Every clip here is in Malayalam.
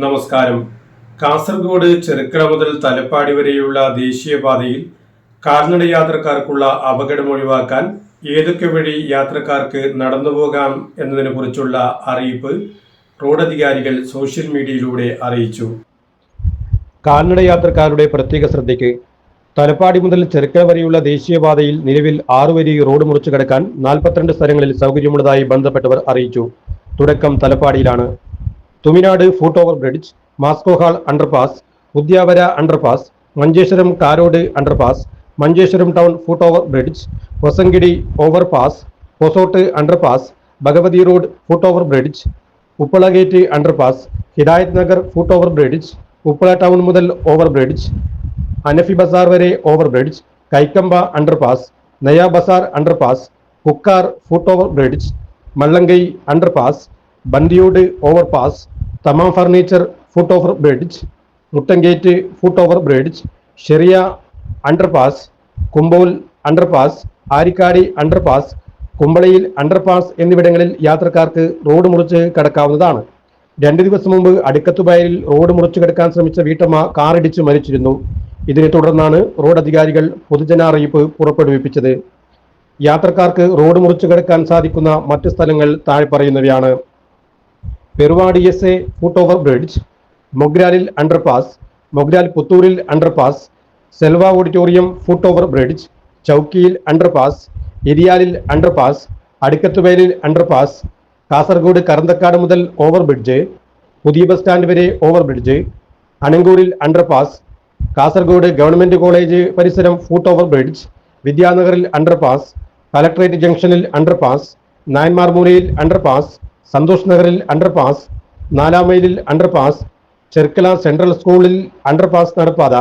നമസ്കാരം. കാസർഗോഡ് ചെറുക്കട മുതൽ തലപ്പാടി വരെയുള്ള ദേശീയപാതയിൽ കാൽനട യാത്രക്കാർക്കുള്ള അപകടം ഒഴിവാക്കാൻ ഏതൊക്കെ വഴി യാത്രക്കാർക്ക് നടന്നുപോകാം എന്നതിനെക്കുറിച്ചുള്ള അറിയിപ്പ് റോഡ് അധികാരികൾ സോഷ്യൽ മീഡിയയിലൂടെ അറിയിച്ചു. കാൽനട യാത്രക്കാരുടെ പ്രത്യേക ശ്രദ്ധയ്ക്ക് തലപ്പാടി മുതൽ ചെറുക്കൽ വരെയുള്ള ദേശീയപാതയിൽ നിലവിൽ ആറ് വരി റോഡ് മുറിച്ചു കടക്കാൻ നാൽപ്പത്തിരണ്ട് സ്ഥലങ്ങളിൽ സൗകര്യമുള്ളതായി ബന്ധപ്പെട്ടവർ അറിയിച്ചു. തുടക്കം തലപ്പാടിയിലാണ്. Thuminad foot over bridge Masco hall underpass Udyavara underpass Manjeshwaram Karod underpass Manjeshwaram town foot over bridge Hosangadi overpass Hosod underpass Bhagavathi road foot over bridge Uppala gate underpass Hidayat Nagar foot over bridge Uppala town മുതൽ ഓവർ ബ്രിഡ്ജ് അനഫി ബസാർ വരെ over bridge Kaikamba underpass Naya Bazar underpass Kukkar foot over bridge Mallangai underpass Bandiyod overpass Thamam furniture foot over bridge Muttan gate foot over bridge Sheriya underpass Kumbol underpass Arikkady underpass കുമ്പളയിൽ underpass എന്നിവിടങ്ങളിൽ യാത്രക്കാർക്ക് റോഡ് മുറിച്ച് കടക്കാവുന്നതാണ്. രണ്ടു ദിവസം മുമ്പ് അടുക്കത്തുപയലിൽ റോഡ് മുറിച്ചു കിടക്കാൻ ശ്രമിച്ച വീട്ടമ്മ കാറിടിച്ച് മരിച്ചിരുന്നു. ഇതിനെ തുടർന്നാണ് റോഡ് അധികാരികൾ പൊതുജന അറിയിപ്പ് പുറപ്പെടുവിപ്പിച്ചത്. യാത്രക്കാർക്ക് റോഡ് മുറിച്ചു കിടക്കാൻ സാധിക്കുന്ന മറ്റ് സ്ഥലങ്ങൾ താഴെ പറയുന്നവയാണ്. Peruvadi S A foot over bridge മൊഗ്രാലിൽ underpass Mogral പുത്തൂരിൽ underpass Selva auditorium foot over bridge ചൗക്കിയിൽ underpass എരിയാലിൽ അണ്ടർപാസ് അടുക്കത്തുവേലിൽ അണ്ടർപാസ് കാസർഗോഡ് കറന്തക്കാട് മുതൽ ഓവർ ബ്രിഡ്ജ് പുതിയ ബസ് സ്റ്റാൻഡ് വരെ ഓവർ ബ്രിഡ്ജ് അനങ്കൂരിൽ അണ്ടർപാസ് കാസർഗോഡ് ഗവൺമെന്റ് കോളേജ് പരിസരം ഫൂട്ട് ഓവർ ബ്രിഡ്ജ് വിദ്യാനഗറിൽ അണ്ടർപാസ് കലക്ട്രേറ്റ് ജംഗ്ഷനിൽ അണ്ടർപാസ് നായന്മാർമൂലയിൽ അണ്ടർപാസ് സന്തോഷ് നഗറിൽ അണ്ടർപാസ് നാലാം മൈലിൽ അണ്ടർപാസ് ചെർക്കല സെൻട്രൽ സ്കൂളിൽ അണ്ടർപാസ് നടപ്പാത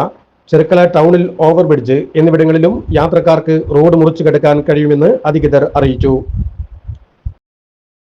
ചെർക്കല ടൗണിൽ ഓവർബ്രിഡ്ജ് എന്നിവിടങ്ങളിലും യാത്രക്കാർക്ക് റോഡ് മുറിച്ചു കിടക്കാൻ കഴിയുമെന്ന് അധികൃതർ അറിയിച്ചു.